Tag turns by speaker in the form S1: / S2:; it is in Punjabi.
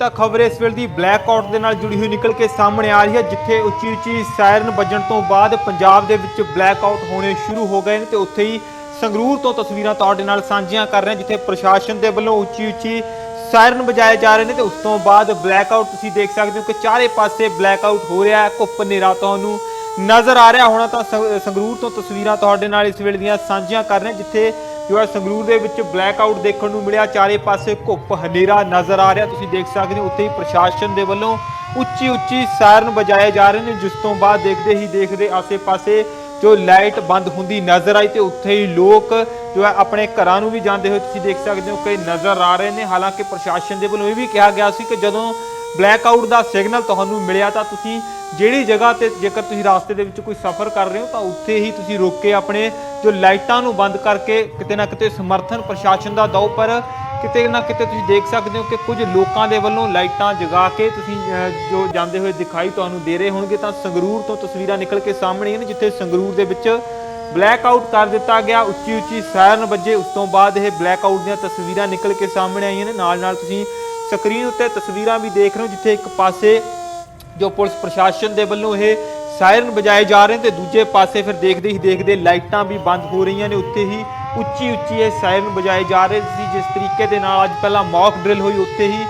S1: ਤਾਂ ਖਬਰ ਇਸ ਵੇਲੇ ਦੀ ਬਲੈਕ ਆਊਟ ਦੇ ਨਾਲ ਜੁੜੀ ਹੋਈ ਨਿਕਲ ਕੇ ਸਾਹਮਣੇ ਆ ਰਹੀ ਹੈ, ਜਿੱਥੇ ਉੱਚੀ ਉੱਚੀ ਸਾਇਰਨ ਵੱਜਣ ਤੋਂ ਬਾਅਦ ਪੰਜਾਬ ਦੇ ਵਿੱਚ ਬਲੈਕ ਆਊਟ ਹੋਣੇ ਸ਼ੁਰੂ ਹੋ ਗਏ ਨੇ ਤੇ ਉੱਥੇ ਹੀ ਸੰਗਰੂਰ ਤੋਂ ਤਸਵੀਰਾਂ ਤੁਹਾਡੇ ਨਾਲ ਸਾਂਝੀਆਂ ਕਰ ਰਹੇ ਹਾਂ, ਜਿੱਥੇ ਪ੍ਰਸ਼ਾਸਨ ਦੇ ਵੱਲੋਂ ਉੱਚੀ ਉੱਚੀ ਸਾਇਰਨ ਵਜਾਏ ਜਾ ਰਹੇ ਨੇ ਤੇ ਉਸ ਤੋਂ ਬਾਅਦ ਬਲੈਕ ਆਊਟ ਤੁਸੀਂ ਦੇਖ ਸਕਦੇ ਹੋ ਕਿ ਚਾਰੇ ਪਾਸੇ ਬਲੈਕ ਆਊਟ ਹੋ ਰਿਹਾ ਹੈ ਘੁੱਪ ਹਨੇਰਾ ਤੁਹਾਨੂੰ ਨਜ਼ਰ ਆ ਰਿਹਾ ਹੋਣਾ ਤਾਂ ਸੰਗ- ਸੰਗਰੂਰ ਤੋਂ ਤਸਵੀਰਾਂ ਤੁਹਾਡੇ ਨਾਲ ਇਸ ਵੇਲੇ ਦੀਆਂ ਸਾਂਝੀਆਂ ਕਰ ਰਹੇ ਜਿੱਥੇ ਜੋ ਹੈ ਸੰਗਰੂਰ ਦੇ ਵਿੱਚ ਬਲੈਕ ਆਊਟ ਦੇਖਣ ਨੂੰ ਮਿਲਿਆ। ਚਾਰੇ ਪਾਸੇ ਘੁੱਪ, ਹਨੇਰਾ ਨਜ਼ਰ ਆ ਰਿਹਾ। ਤੁਸੀਂ ਦੇਖ ਸਕਦੇ ਹੋ, ਉੱਥੇ ਹੀ ਪ੍ਰਸ਼ਾਸਨ ਦੇ ਵੱਲੋਂ ਉੱਚੀ ਉੱਚੀ ਸਾਇਰਨ ਵਜਾਏ ਜਾ ਰਹੇ ਨੇ। ਜਿਸ ਤੋਂ ਬਾਅਦ ਦੇਖਦੇ ਹੀ ਦੇਖਦੇ ਆਸੇ-ਪਾਸੇ ਜੋ ਲਾਈਟ ਬੰਦ ਹੁੰਦੀ ਨਜ਼ਰ ਆਈ ਤੇ ਉੱਥੇ ਹੀ ਲੋਕ ਜੋ ਹੈ ਆਪਣੇ ਘਰਾਂ ਨੂੰ ਵੀ ਜਾਂਦੇ ਹੋਏ ਤੁਸੀਂ ਦੇਖ ਸਕਦੇ ਹੋ ਕਿ ਨਜ਼ਰ ਆ ਰਹੇ ਨੇ। ਹਾਲਾਂਕਿ ਪ੍ਰਸ਼ਾਸਨ ਦੇ ਵੱਲੋਂ ਇਹ ਵੀ ਕਿਹਾ ਗਿਆ ਸੀ ਕਿ ਜਦੋਂ ਬਲੈਕ ਆਊਟ ਦਾ ਸਿਗਨਲ ਤੁਹਾਨੂੰ ਮਿਲਿਆ ਤਾਂ ਤੁਸੀਂ ਜਿਹੜੀ ਜਗ੍ਹਾ ਤੇ ਜੇਕਰ ਤੁਸੀਂ ਰਾਸਤੇ ਦੇ ਵਿੱਚ ਕੋਈ ਸਫ਼ਰ ਕਰ ਰਹੇ ਹੋ ਤਾਂ ਉੱਥੇ ਹੀ ਤੁਸੀਂ ਰੁਕ ਕੇ ਆਪਣੇ ਜੋ ਲਾਈਟਾਂ ਨੂੰ ਬੰਦ ਕਰਕੇ ਕਿਤੇ ਨਾ ਕਿਤੇ ਸਮਰਥਨ ਪ੍ਰਸ਼ਾਸਨ ਦਾ ਦਿਓ। ਪਰ ਕਿਤੇ ਨਾ ਕਿਤੇ ਤੁਸੀਂ ਦੇਖ ਸਕਦੇ ਹੋ ਕਿ ਕੁਝ ਲੋਕਾਂ ਦੇ ਵੱਲੋਂ ਲਾਈਟਾਂ ਜਗਾ ਕੇ ਤੁਸੀਂ ਜੋ ਜਾਂਦੇ ਹੋਏ ਦਿਖਾਈ ਤੁਹਾਨੂੰ ਦੇ ਰਹੇ ਹੋਣਗੇ ਤਾਂ ਸੰਗਰੂਰ ਤੋਂ ਤਸਵੀਰਾਂ ਨਿਕਲ ਕੇ ਸਾਹਮਣੇ ਆਈਆਂ ਨੇ, ਜਿੱਥੇ ਸੰਗਰੂਰ ਦੇ ਵਿੱਚ ਬਲੈਕ ਆਊਟ ਕਰ ਦਿੱਤਾ ਗਿਆ। ਉੱਚੀ ਉੱਚੀ ਸਾਇਰਨ ਵੱਜੇ। ਉਸ ਤੋਂ ਬਾਅਦ ਇਹ ਬਲੈਕ ਆਊਟ ਦੀਆਂ ਤਸਵੀਰਾਂ ਨਿਕਲ ਕੇ ਸਾਹਮਣੇ ਆਈਆਂ ਨੇ। ਨਾਲ ਨਾਲ ਤੁਸੀਂ ਸਕਰੀਨ ਉੱਤੇ ਤਸਵੀਰਾਂ ਵੀ ਦੇਖ ਰਹੇ ਹੋ, ਜਿੱਥੇ ਇੱਕ ਪਾਸੇ ਜੋ ਪੁਲਿਸ ਪ੍ਰਸ਼ਾਸਨ ਦੇ ਵੱਲੋਂ ਇਹ ਸਾਇਰਨ ਵਜਾਏ ਜਾ ਰਹੇ ਨੇ ਤੇ ਦੂਜੇ ਪਾਸੇ ਫਿਰ ਦੇਖਦੇ ਹੀ ਦੇਖਦੇ ਲਾਈਟਾਂ ਵੀ ਬੰਦ ਹੋ ਰਹੀਆਂ ਨੇ, ਉੱਥੇ ਹੀ ਉੱਚੀ ਉੱਚੀ ਇਹ ਸਾਇਰਨ ਵਜਾਏ ਜਾ ਰਹੇ ਸੀ, ਜਿਸ ਤਰੀਕੇ ਦੇ ਨਾਲ ਅੱਜ ਪਹਿਲਾਂ ਮੌਕ ਡਰਿਲ ਹੋਈ, ਉੱਥੇ ਹੀ